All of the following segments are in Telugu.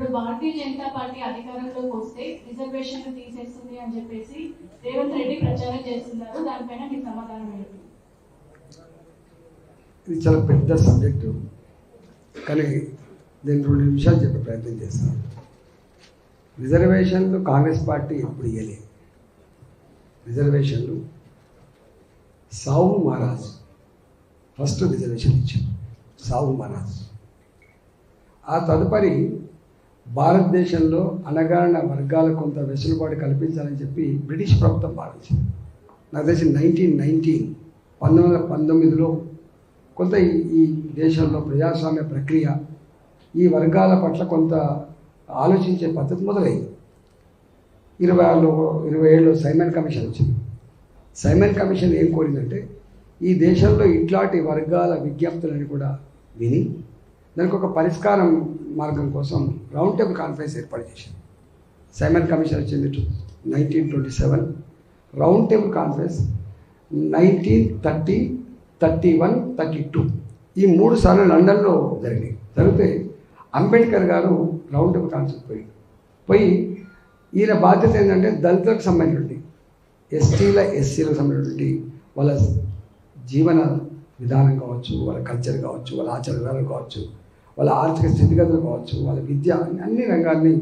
ఇప్పుడు భారతీయ జనతా పార్టీ అధికారంలోకి వస్తే రిజర్వేషన్లు తీసేస్తుంది అని చెప్పేసి రేవంత్ రెడ్డి ప్రచారం చేస్తున్నారు. దానిపైన మీ సమాధానం ఏంటి? ఇది చాలా పెద్ద సబ్జెక్టు. కానీ నేను రెండు నిమిషాలు చెప్పే ప్రయత్నం చేస్తాను. రిజర్వేషన్లు కాంగ్రెస్ పార్టీ ఎప్పుడు ఇవ్వలేదు రిజర్వేషన్లు సావు మహారాజ్ ఫస్ట్ రిజర్వేషన్ ఇచ్చారు. సావు మహారాజ్. ఆ తదుపరి భారతదేశంలో అణగారిన వర్గాలకు కొంత వెసులుబాటు కల్పించాలని చెప్పి బ్రిటిష్ ప్రభుత్వం భావించింది. నాకు తెలిసి నైన్టీన్ నైన్టీన్ పంతొమ్మిది వందల పంతొమ్మిదిలో కొంత ఈ- ఈ దేశంలో ప్రజాస్వామ్య ప్రక్రియ ఈ వర్గాల పట్ల కొంత ఆలోచించే పద్ధతి మొదలైంది. ఇరవై ఆరులో ఇరవై ఏడులో సైమన్ కమిషన్ వచ్చింది. సైమన్ కమిషన్ ఏం కోరిందంటే ఈ దేశంలో ఇట్లాంటి వర్గాల విజ్ఞప్తులని కూడా విని దానికి ఒక పరిష్కారం మార్గం కోసం రౌండ్ టేబుల్ కాన్ఫరెన్స్ ఏర్పాటు చేశారు. సైమన్ కమిషన్ వచ్చింది nineteen twenty seven round table conference nineteen thirty thirty one thirty two ఈ మూడు సార్లు లండన్లో జరిగినాయి. జరిగితే అంబేద్కర్ గారు రౌండ్ టేబుల్ కాన్ఫరెన్స్ పోయి పోయి ఈయన బాధ్యత ఏంటంటే దళితులకు సంబంధించినటువంటి ఎస్టీల ఎస్సీలకు సంబంధించినటువంటి వాళ్ళ జీవన విధానం కావచ్చు వాళ్ళ కల్చర్ కావచ్చు వాళ్ళ ఆచార విధానం కావచ్చు వాళ్ళ ఆర్థిక స్థితిగతులు కావచ్చు వాళ్ళ విద్య అన్ని రంగాల్ని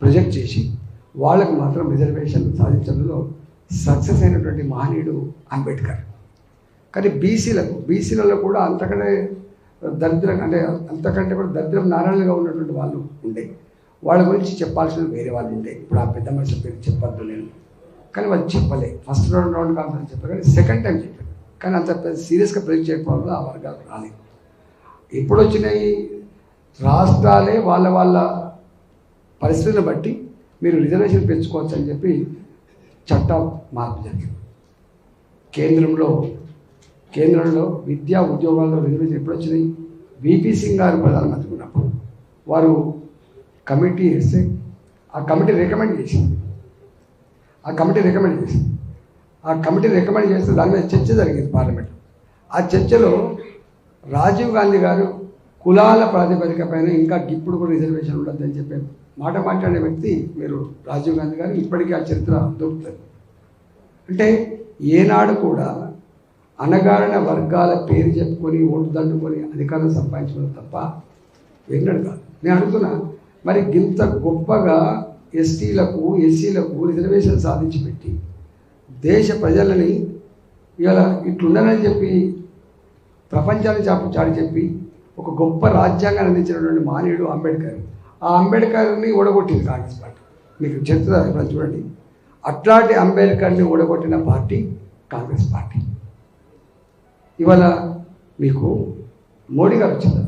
ప్రొజెక్ట్ చేసి వాళ్ళకు మాత్రం రిజర్వేషన్ సాధించడంలో సక్సెస్ అయినటువంటి మహనీయుడు అంబేద్కర్. కానీ బీసీలకు బీసీలలో కూడా అంతకంటే దరిద్రం అంటే అంతకంటే కూడా దరిద్రం నారాయణగా ఉన్నటువంటి వాళ్ళు ఉండే. వాళ్ళ గురించి చెప్పాల్సిన వేరే వాళ్ళు ఉండే. ఇప్పుడు ఆ పెద్ద మనిషి పేరు చెప్పద్దు నేను. కానీ వాళ్ళు చెప్పలే. ఫస్ట్ రౌండ్ రౌండ్ కాన్ఫరెన్స్ చెప్పారు. కానీ సెకండ్ టైం చెప్పారు. కానీ అంత సీరియస్గా ప్రజెక్ట్ చేయకపోవడం వల్ల ఆ వర్గాలు రాలేదు. ఎప్పుడు వచ్చినాయి రాష్ట్రాలే వాళ్ళ వాళ్ళ పరిస్థితులను బట్టి మీరు రిజర్వేషన్ పెంచుకోవచ్చు అని చెప్పి చట్టం మార్పు జరిగింది. కేంద్రంలో కేంద్రంలో విద్యా ఉద్యోగాల్లో రిజర్వేషన్ ఎప్పుడు వచ్చినాయి విపి సింగ్ గారు ప్రధానమంత్రి ఉన్నప్పుడు వారు కమిటీ వేస్తే ఆ కమిటీ రికమెండ్ చేసింది. ఆ కమిటీ రికమెండ్ చేసింది. ఆ కమిటీ రికమెండ్ చేస్తే దాని మీద చర్చ జరిగింది పార్లమెంట్ ఆ చర్చలో రాజీవ్ గాంధీ గారు కులాల ప్రాతిపదిక పైన ఇంకా ఇప్పుడు కూడా రిజర్వేషన్ ఉండద్దని చెప్పే మాట మాట్లాడే వ్యక్తి మీరు రాజీవ్ గాంధీ గారు. ఇప్పటికీ ఆ చరిత్ర దొరుకుతుంది. అంటే ఏనాడు కూడా అనగారిన వర్గాల పేరు చెప్పుకొని ఓటు దండుకొని అధికారం సంపాదించడం తప్ప ఎన్నడు కాదు. నేను అడుగుతున్నా మరి ఇంత గొప్పగా ఎస్టీలకు ఎస్సీలకు రిజర్వేషన్ సాధించి పెట్టి దేశ ప్రజలని ఇలా ఇట్లుండనని చెప్పి ప్రపంచాన్ని చాపు చాటి చెప్పి ఒక గొప్ప రాజ్యాంగాన్ని అందించినటువంటి మానవుడు అంబేద్కర్. ఆ అంబేద్కర్ని ఓడగొట్టింది కాంగ్రెస్ పార్టీ. మీకు చరిత్ర చూడండి. అట్లాంటి అంబేద్కర్ని ఓడగొట్టిన పార్టీ కాంగ్రెస్ పార్టీ. ఇవాళ మీకు మోడీ గారు వచ్చింది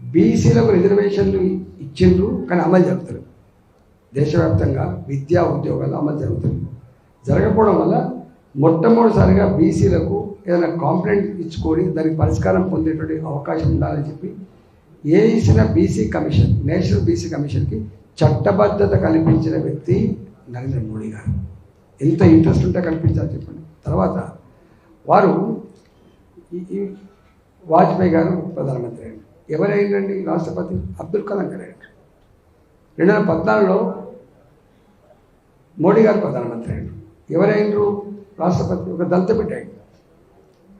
బీసీలకు రిజర్వేషన్లు ఇచ్చిండ్రు కానీ అమలు జరుగుతారు దేశవ్యాప్తంగా విద్యా ఉద్యోగాలు అమలు జరుగుతుంది జరగకపోవడం వల్ల మొట్టమొదటిసారిగా బీసీలకు ఏదైనా కాంప్లైంట్ ఇచ్చుకొని దానికి పరిష్కారం పొందేటువంటి అవకాశం ఉండాలని చెప్పి ఏ ఇచ్చిన బీసీ కమిషన్ నేషనల్ బీసీ కమిషన్కి చట్టబద్ధత కల్పించిన వ్యక్తి నరేంద్ర మోడీ గారు. ఎంత ఇంట్రెస్ట్ ఉంటే కల్పించాలి చెప్పండి. తర్వాత వారు ఈ- వాజ్పేయి గారు ప్రధానమంత్రి అయ్యారు. ఎవరైందండి రాష్ట్రపతి? అబ్దుల్ కలాం గారు అయ్యారు. రెండు వేల పద్నాలుగులో మోడీ గారు ప్రధానమంత్రి అయ్యారు. ఎవరైనరు రాష్ట్రపతి ఒక దళిత బిడ్డ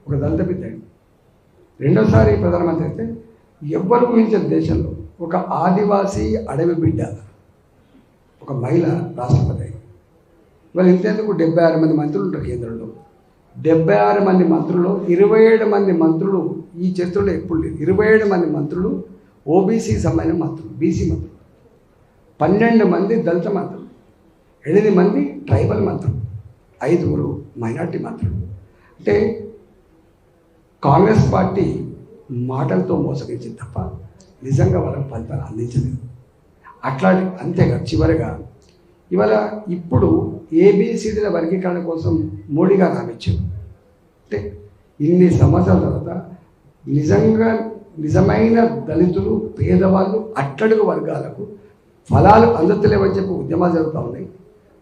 ఒక దళిత బిడ్డ రెండోసారి ప్రధానమంత్రి అయితే ఎవ్వరు ఊహించిన దేశంలో ఒక ఆదివాసీ అడవి బిడ్డ ఒక మహిళ రాష్ట్రపతి అయ్యింది ఇవాళ ఇంతెందుకు డెబ్బై ఆరు మంది మంత్రులు ఉంటారు కేంద్రంలో? డెబ్బై ఆరు మంది మంత్రులు ఇరవై ఏడు మంది మంత్రులు ఈ చరిత్రలో ఎప్పుడు లేదు ఇరవై ఏడు మంది మంత్రులు ఓబీసీ సంబంధించిన మంత్రులు బీసీ మంత్రులు. పన్నెండు మంది దళిత మంత్రులు ఎనిమిది మంది ట్రైబల్ మంత్రులు ఐదుగురు మైనార్టీ మంత్రులు. అంటే కాంగ్రెస్ పార్టీ మాటలతో మోసగించింది తప్ప నిజంగా వాళ్ళకి ఫలితాలు అందించలేదు. అట్లాంటి అంతేగా చివరిగా. ఇవాళ ఇప్పుడు ఏబిసిడీల వర్గీకరణ కోసం మోడీ గారు అంటే ఇన్ని సంవత్సరాల తర్వాత నిజంగా నిజమైన దళితులు పేదవాళ్ళు అట్టడుగు వర్గాలకు ఫలాలు అందుతలేవని చెప్పి ఉద్యమాలు జరుగుతూ ఉన్నాయి.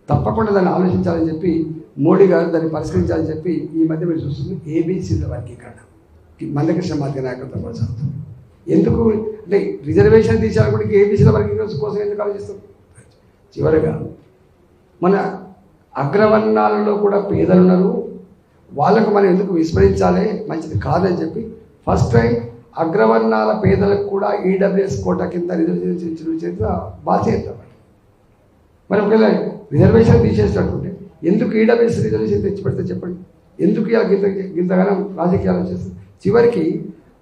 తప్పకుండా దాన్ని ఆలోచించాలని చెప్పి మోడీ గారు దాన్ని పరిష్కరించాలని చెప్పి ఈ మధ్య మీరు చూస్తుంది ఏబీసీల వర్గీకరణ. మందకృష్ణ మార్గ నాయకత్వం కొనసాగుతుంది. ఎందుకు? అంటే రిజర్వేషన్ తీసేలా కూడా ఏబీసీల వర్గీకరణ కోసం ఎందుకు ఆలోచిస్తాం చివరగా మన అగ్రవర్ణాలలో కూడా పేదలు ఉన్నారు. వాళ్ళకు మనం ఎందుకు విస్మరించాలి? మంచిది కాదని చెప్పి ఫస్ట్ టైం అగ్రవర్ణాల పేదలకు కూడా ఈడబ్ల్యూఎస్ కోటా కింద రిజర్వేషన్ చేసిన చరిత్ర బాధ్యత మరి ఒకవేళ రిజర్వేషన్ తీసేసినట్టుంటే ఎందుకు ఈడబ్ల్యూఎస్ రిజర్వేషన్ తెచ్చి పెడితే చెప్పండి? ఎందుకు ఇలా గింత గింతగానం రాజకీయాలు చేస్తుంది చివరికి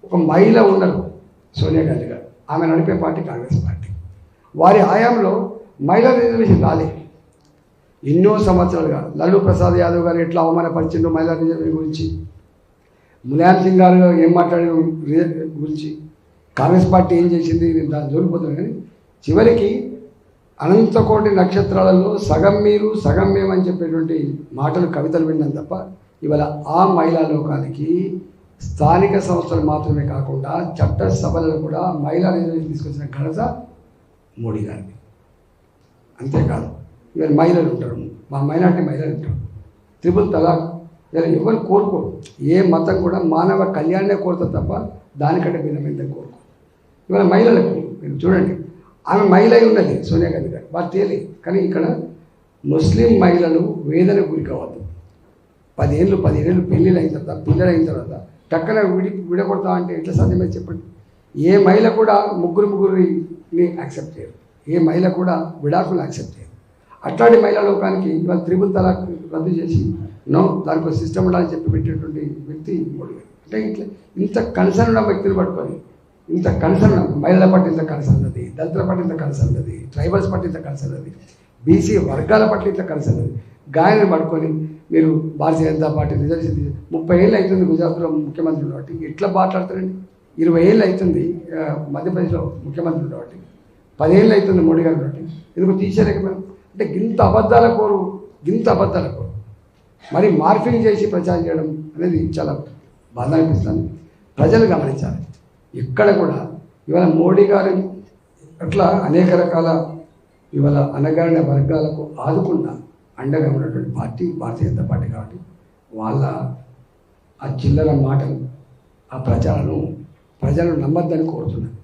ఒక మహిళ ఉండరు సోనియా గాంధీ గారు. ఆమె నడిపే పార్టీ కాంగ్రెస్ పార్టీ. వారి హయాంలో మహిళా రిజర్వేషన్ రాలేదు ఎన్నో సంవత్సరాలుగా లల్లు ప్రసాద్ యాదవ్ గారు ఎట్లా అవమానపరిచిండు మహిళా రిజర్వేషన్ గురించి? ములాయం సింగ్ గారు ఏం మాట్లాడారు గురించి? కాంగ్రెస్ పార్టీ ఏం చేసింది? నేను దాన్ని జోలిపోతున్నాను కానీ చివరికి అనంతకోటి నక్షత్రాలలో సగం మీరు సగం మేము అని చెప్పేటువంటి మాటలు కవితలు విన్నాం తప్ప ఇవాళ ఆ మహిళా లోకానికి స్థానిక సంస్థలు మాత్రమే కాకుండా చట్ట సభలలో కూడా మహిళా రిజర్వేషన్ తీసుకొచ్చిన ఘనత మోడీ గారిని అంతేకాదు ఇవాళ మహిళలు ఉంటారు. మా మైనార్టీ మహిళలు ఉంటారు. త్రిపుల్ తలాక్ ఇలా ఎవరు కోరుకోరు. ఏ మతం కూడా మానవ కళ్యాణనే కోరుతుంది తప్ప దానికంటే భిన్నమైన కోరుకోరు. ఇవాళ మహిళలకు మీరు చూడండి ఆమె మహిళ అయి ఉన్నది సోనియా గాంధీ గారు. వాళ్ళు తేలి. కానీ ఇక్కడ ముస్లిం మహిళలు వేదన గురి కావద్దు. పదేళ్ళు పదిహేళ్ళు పెళ్ళిళ్ళు అయిన తర్వాత పిల్లలు అయిన తర్వాత టక్కన విడి విడగొడతా అంటే ఎట్లా సాధ్యమే చెప్పండి? ఏ మహిళ కూడా ముగ్గురు ముగ్గురిని యాక్సెప్ట్ చేయరు. ఏ మహిళ కూడా విడాకులు యాక్సెప్ట్ చేయరు. అట్లాంటి మహిళా లోకానికి ఇవాళ త్రిబుల్ తలాక్ రద్దు చేసి నో దానికి ఒక సిస్టమ్ ఉండాలని చెప్పి పెట్టేటువంటి వ్యక్తి మోడీ గారు. అంటే ఇట్లా ఇంత కన్సర్న్ ఉన్న వ్యక్తిని పట్టుకొని ఇంత కన్సర్న్ మహిళల పట్ల ఇంత కన్సర్న్ అది దళితుల పట్ల ఇంత కన్సర్న్ అది ట్రైబల్స్ పట్ల ఇంత కన్సర్న్ అది బీసీ వర్గాల పట్ల ఇంత కన్సర్న్ అది గాయని పడుకొని మీరు భారతీయ జనతా పార్టీ రిజర్వేషన్ ముప్పై ఏళ్ళు అవుతుంది గుజరాత్లో ముఖ్యమంత్రి కాబట్టి ఎట్లా మాట్లాడతారండి? ఇరవై ఏళ్ళు అవుతుంది మధ్యప్రదేశ్లో ముఖ్యమంత్రి ఉండబట్టి పదేళ్ళు అవుతుంది మోడీ గారు కాబట్టి ఎందుకు తీసేయలేకపోయాం అంటే గింత అబద్ధాల కోరు గింత అబద్ధాల కోరు. మరి మార్ఫింగ్ చేసి ప్రచారం చేయడం అనేది చాలా బాధ అనిపిస్తుంది. ప్రజలు గమనించాలి. ఎక్కడ కూడా ఇవాళ మోడీ గారు అట్లా అనేక రకాల ఇవాళ అనగారిన వర్గాలకు ఆదుకున్న అండగా ఉన్నటువంటి పార్టీ భారతీయ జనతా పార్టీ కాబట్టి వాళ్ళ ఆ చిల్లర మాటలు ఆ ప్రచారం ప్రజలను నమ్మద్దని కోరుతున్నాను.